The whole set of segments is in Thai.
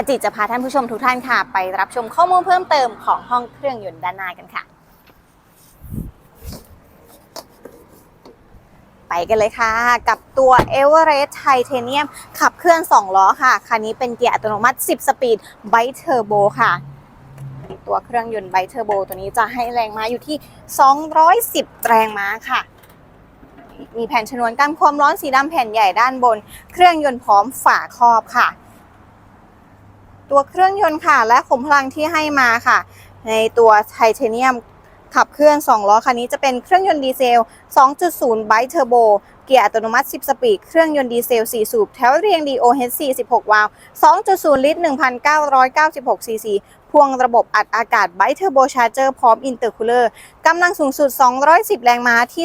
อาจิตจะพาท่านผู้ชมทุกท่านค่ะ ไปรับชมข้อมูลเพิ่มเติมของห้องเครื่องยนต์ด้านหน้ากันค่ะ ไปกันเลยค่ะ กับตัว e v e r e s t Titanium ขับเคลื่อน 2 ล้อค่ะ คันนี้เป็นเกียร์อัตโนมัติ 10 สปีดไบเทอร์โบค่ะ ตัวเครื่องยนต์ไบเทอร์โบตัวนี้จะให้แรงม้าอยู่ที่ 210 แรงม้าค่ะมีแผ่นชนวนกันความร้อนสีดำแผ่นใหญ่ด้านบน เครื่องยนต์พร้อมฝาครอบค่ะ ตัวเครื่องยนต์ค่ะ และขุมพลังที่ให้มาค่ะ ในตัวไทเทเนียมขับเคลื่อน 2 ล้อคันนี้จะเป็นเครื่องยนต์ดีเซล 2.0 ไบเทอร์โบ เกียร์อัตโนมัติ 10 สปีด เครื่องยนต์ดีเซล 4 สูบ แถวเรียง DOHC 16วาล์ว 2.0 ลิตร 1,996 ซีซี พ่วงระบบอัดอากาศไบเทอร์โบชาร์เจอร์พร้อมอินเตอร์คูลเลอร์กำลังสูงสุด 210 แรงม้าที่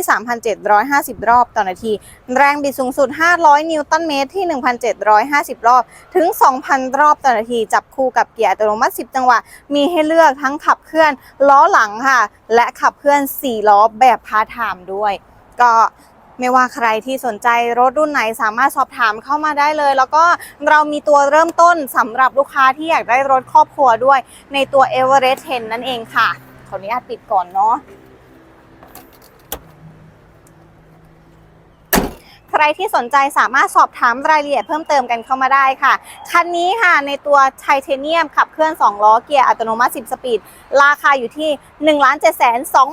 3,750 รอบต่อนาที แรงบิดสูงสุด 500 นิวตันเมตรที่ 1,750 รอบ ถึง 2,000 รอบต่อนาที จับคู่กับเกียร์อัตโนมัติ 10 จังหวะ มีให้เลือกทั้งขับเคลื่อนล้อหลังค่ะ และขับเคลื่อน 4 ล้อแบบพาร์ทไทม์ด้วย ก็ ไม่ว่าใครที่สนใจรถรุ่นไหนสามารถสอบถามเข้ามาได้เลย แล้วก็เรามีตัวเริ่มต้นสำหรับลูกค้าที่อยากได้รถครอบครัวด้วย ในตัว e v e r e s t 10 นั่นเองค่ะ ขออนุญาตปิดก่อนเนาะใครที่สนใจสามารถสอบถามรายละเอียดเพิ่มเติมกันเข้ามาได้ค่ะ คันนี้ค่ะในตัวไทเทเนียมขับเคลื่อน 2 ล้อเกียร์อัตโนมัติ 10 สปีด ราคาอยู่ที่ 1 7 2 4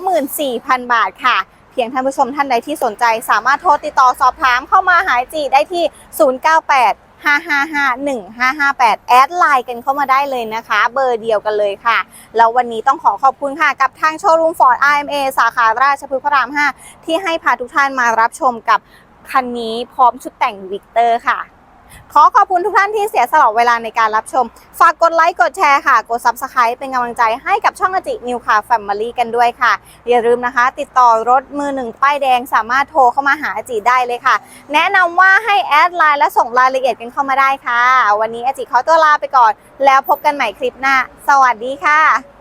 0 0 0 บาทค่ะ เพียงท่านผู้ชมท่านใดที่สนใจ สามารถโทรติดต่อสอบถามเข้ามาหายจีได้ที่ 098 555 1558 แอดไลน์กันเข้ามาได้เลยนะคะ เบอร์เดียวกันเลยค่ะ แล้ววันนี้ต้องขอขอบคุณค่ะ กับทางโชว์รูมฟอร์ด IMA สาขาราชพฤกษ์พระราม 5 ที่ให้พาทุกท่านมารับชมกับคันนี้พร้อมชุดแต่งวิกเตอร์ค่ะ ขอขอบคุณทุกท่านที่เสียสละเวลาในการรับชม ฝากกดไลค์กดแชร์ค่ะ กด Subscribe เป็นกำลังใจให้กับช่องอจินิวคาแฟมิลี่กันด้วยค่ะ อย่าลืมนะคะ ติดต่อรถมือหนึ่งป้ายแดงสามารถโทรเข้ามาหาอจิได้เลยค่ะ แนะนำว่าให้แอดไลน์และส่งรายละเอียดกันเข้ามาได้ค่ะ วันนี้อจิขอตัวลาไปก่อน แล้วพบกันใหม่คลิปหน้า สวัสดีค่ะ